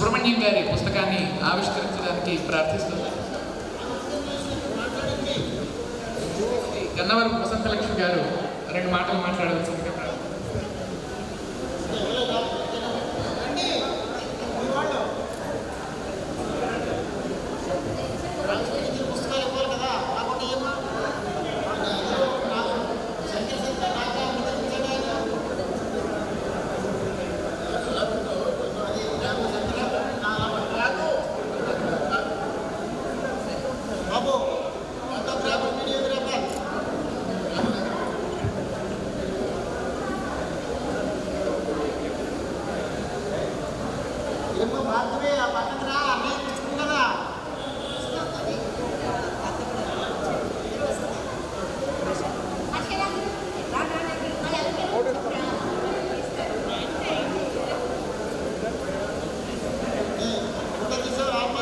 సుబ్రహ్మణ్యం గారి పుస్తకాన్ని ఆవిష్కరించడానికి ప్రార్థిస్తున్నాను. గన్నవరం వసంతలక్ష్మి గారు రెండు మాటలు మాట్లాడవచ్చు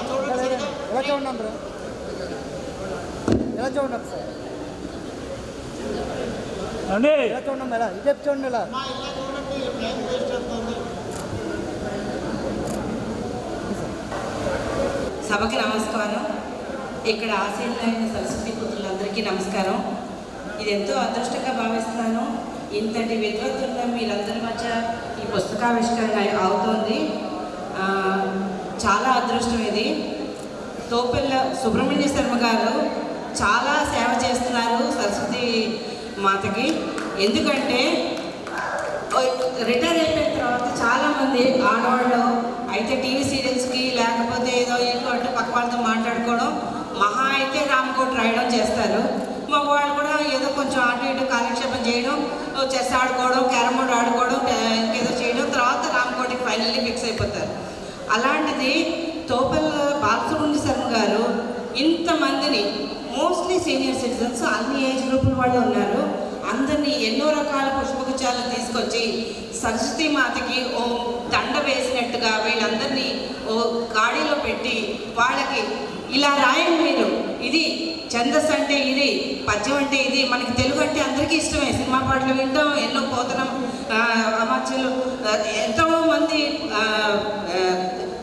చూడండి. ఎలా చూడండి బ్రో ఎలా చూడండి సార్ అండి ఎలా చూడండి ఎలా ఇదే చూడండి ఇలా చూడండి టైం వేస్ట్ అవుతుంది సభకి నమస్కారం. ఇక్కడ ఆశీర్లైన సరస్వతి పుత్రులందరికీ నమస్కారం. ఇది ఎంతో అదృష్టంగా భావిస్తున్నాను ఇంతటి విద్వత్తున్న మీరందరి మధ్య ఈ పుస్తకావిష్కరణ అవుతోంది. చాలా అదృష్టం ఇది. తోపెల్ల సుబ్రహ్మణ్య శర్మ గారు చాలా సేవ చేస్తున్నారు సరస్వతి మాతకి. ఎందుకంటే రిటైర్ అయిపోయిన తర్వాత చాలామంది ఆడవాళ్ళు అయితే టీవీ సీరియల్స్కి లేకపోతే ఏదో ఏంటో అంటే పక్క వాళ్ళతో మాట్లాడుకోవడం మహా అయితే రామకోట రాయడం చేస్తారు. మగవాళ్ళు కూడా ఏదో కొంచెం అటు ఇటు కాలక్షేపం చేయడం చెస్ ఆడుకోవడం క్యారమ్ బోర్డ్ ఆడుకోవడం ఇంకేదో చేయడం తర్వాత రామకోటికి ఫైనల్లీ ఫిక్స్ అయిపోతారు. అలాంటిది తోపల్ బాలసుబ్రహ్మణ్య శర్మ గారు ఇంతమందిని మోస్ట్లీ సీనియర్ సిటిజన్స్ అన్ని ఏజ్ గ్రూపుల వాళ్ళు ఉన్నారు. అందరినీ ఎన్నో రకాల పుష్పగుచ్చాలు తీసుకొచ్చి సరస్వతి మాతకి ఓ దండ వేసినట్టుగా వీళ్ళందరినీ ఓ గాడిలో పెట్టి వాళ్ళకి ఇలా రాయండి మీరు. ఇది ఛందస్ అంటే ఇది పద్యం అంటే ఇది మనకి తెలుగు అంటే అందరికీ ఇష్టమే. సినిమా పాటలు వింటాం ఎన్నో పోతనం అమర్చలు ఎంతో మంది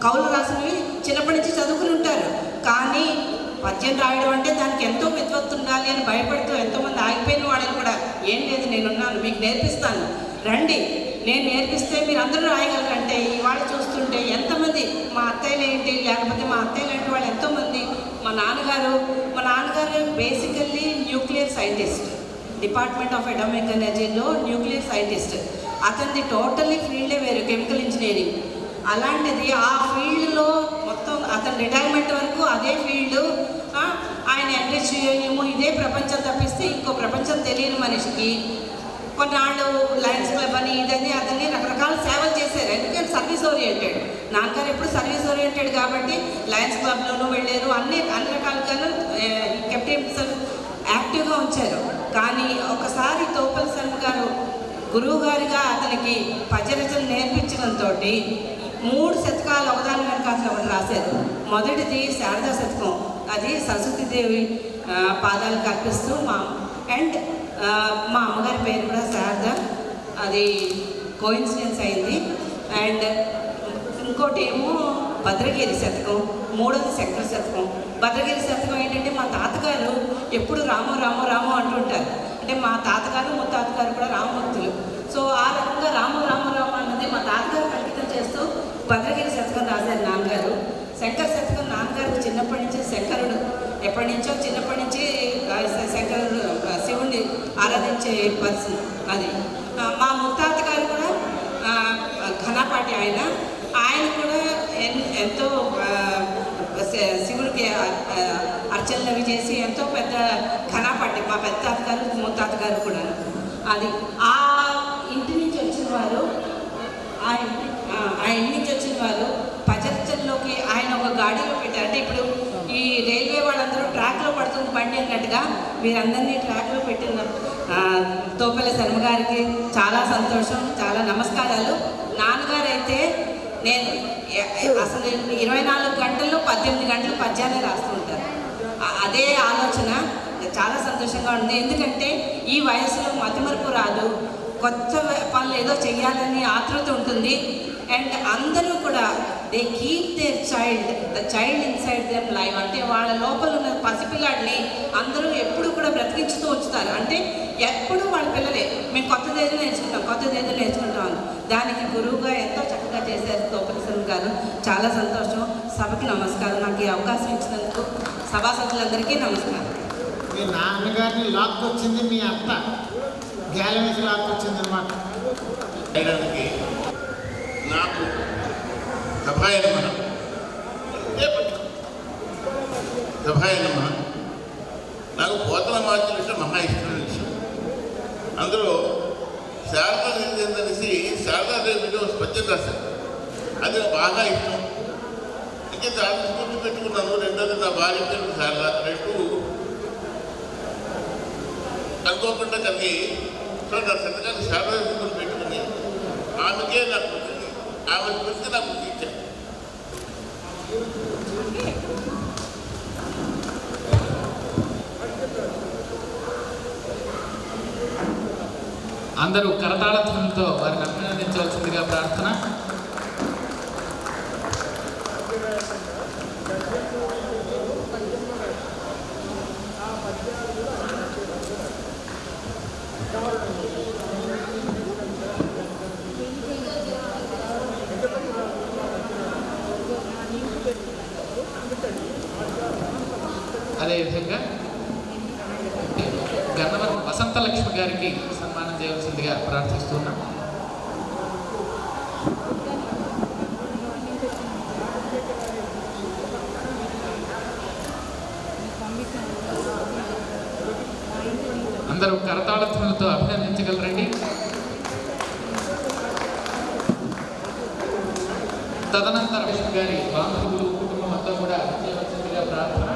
కౌలు కవులు రాసినవి చిన్నప్పటి నుంచి చదువుకుని ఉంటారు. పద్యం రాయడం అంటే దానికి ఎంతో విద్వత్తు ఉండాలి అని భయపడుతూ ఎంతోమంది ఆగిపోయిన వాళ్ళని కూడా ఏం లేదు నేనున్నాను మీకు నేర్పిస్తాను. రండి నేను నేర్పిస్తే మీరు అందరూ రాయగలరంటే ఇవాళ చూస్తుంటే ఎంతమంది మా అత్తయ్యలు ఏంటి లేకపోతే మా అత్తయ్య లాంటి వాళ్ళు ఎంతోమంది మా నాన్నగారు మా నాన్నగారు basically nuclear scientist department of atomic ఎనర్జీలో న్యూక్లియర్ సైంటిస్ట్ అతనిది టోటల్లీ ఫీల్డే వేరు కెమికల్ ఇంజనీరింగ్ అలాంటిది ఆ ఫీల్డ్లో మొత్తం అతని రిటైర్మెంట్ వరకు అదే ఫీల్డ్ ఆయన ఎంట్రీస్ చేయము ఇదే ప్రపంచం తప్పిస్తే ఇంకో ప్రపంచం తెలియని మనిషికి. కొన్నాళ్ళు లయన్స్ క్లబ్ అని ఇదని అదని రకరకాల సేవలు చేశారు. ఎందుకంటే సర్వీస్ ఓరియంటెడ్ నాన్నగారు ఎప్పుడు సర్వీస్ ఓరియంటెడ్ కాబట్టి లయన్స్ క్లబ్లోనూ వెళ్ళారు. అన్ని అన్ని రకాలుగాను కెప్టెన్స్ యాక్టివ్గా ఉంచారు. కానీ ఒకసారి తోపల్ శర్మ గారు గురువు గారిగా అతనికి పద్యరచనలు నేర్పించడంతో మూడు శతకాలు ఒకదాని వెనక అసలు రాశారు. మొదటిది శారదా శతకం. అది సరస్వతీదేవి పాదాలకు అర్పిస్తూ మా అండ్ మా అమ్మగారి పేరు కూడా శారద. అది కోయిన్సిడెన్స్ అయింది. అండ్ ఇంకోటి ఏమో భద్రగిరి శతకం మూడోది శంకర శతకం. భద్రగిరి శతకం ఏంటంటే మా తాతగారు ఎప్పుడు రాము రాము రాము అంటుంటారు. అంటే మా తాతగారు మా తాతగారు కూడా రామభక్తులు. సో ఆ రకంగా రాము రాము రాము అన్నది మా తాతగారు అంకితం చేస్తూ భద్రగిరి శతకం రాశారు నాన్నగారు. శంకర శతకం నాన్నగారికి చిన్నప్పటి నుంచి శంకరుడు. ఎప్పటి నుంచో చిన్నప్పటి నుంచి శంకర్ శివుణ్ణి ఆరాధించే పర్సన్ అది. మా ముత్తాత గారు కూడా ఘనపాటి ఆయన. ఆయన కూడా ఎన్- ఎంతో శివుడికి అర్చనలు చేసి ఎంతో పెద్ద ఘనపాటి మా పెద్ద గారు ముత్తాత గారు కూడా అది. ఆ ఇంటి నుంచి వచ్చిన వారు ఆ ఇంటి ఆ, ఆ ఇంటి నుంచి వచ్చిన వారు పచర్చల్లోకి ఆయన ఒక గాడిలో పెట్టారు అంటే ఇప్పుడు ఈ రైల్వే వాళ్ళందరూ ట్రాక్లో పడుతుంది అన్నట్టుగా వీరందరినీ ట్రాక్లో పెట్టిన ఆ, తోపెల శర్మ గారికి చాలా సంతోషం చాలా నమస్కారాలు. నాన్నగారు అయితే నేను అసలు నేను అసలు ఇరవై నాలుగు గంటల్లో పద్దెనిమిది గంటలు పద్యాన్ని రాస్తుంటారు అదే ఆలోచన. చాలా సంతోషంగా ఉంది. ఎందుకంటే ఈ వయసులో మతిమరుపు రాదు. కొత్త పనులు ఏదో చేయాలని ఆతృత ఉంటుంది. అండ్ అందరూ కూడా they keep their child the child inside them live అంటే వాళ్ళ లోపల ఉన్న పసిపిల్లాడిని అందరూ ఎప్పుడు కూడా బ్రతికించుతూ ఉంచుతారు అంటే ఎప్పుడు వాళ్ళ పిల్లలే మేము కొత్తది ఏదో నేర్చుకుంటాం కొత్తది ఏదో నేర్చుకుంటాం అని. దానికి గురువుగా ఎంతో చక్కగా చేశారు తోపరిసన్ గారు. చాలా సంతోషం. సభకి నమస్కారం. నాకు ఈ అవకాశం ఇచ్చినందుకు సభాసదులందరికీ నమస్కారం. మీ నాన్నగారిని లాక్కొచ్చింది మీ అత్త. గ్యాలరీస్ లాక్కొచ్చింది అనమాట నాకు సభాయ నమ. సభాయ నమ. నాకు పోతన మార్చిన విషయం మహా ఇష్టమైన విషయం. అందులో శారదా తెలిసి శారదాదేవి మీద ఒక పద్యం రాశాను అది నాకు బాగా ఇష్టం. ఇంకా చాలా స్కూల్ పెట్టుకున్నాను. రెండోది నా భార్య పేరు శారదా. రెండు అనుకోకుండా కలిగి సో నా సంతకాన్ని శారదా పెట్టుకుని ఆమెకే నాకు ఆవిడ ఆమె గురించి నాకు గుర్తించాను అందరూ కరతాళత్వంతో వారిని అభినందించవలసిందిగా ప్రార్థన. అదేవిధంగా గన్నవరం వసంతలక్ష్మి గారికి సన్మానం చేయవలసిందిగా ప్రార్థిస్తున్నాం. అందరూ కరతాళధ్వనులతో అభినందించగలరండి. తదనంతరం గారి బాంధవులు కుటుంబం అంతా కూడా చేయవలసిందిగా ప్రార్థన.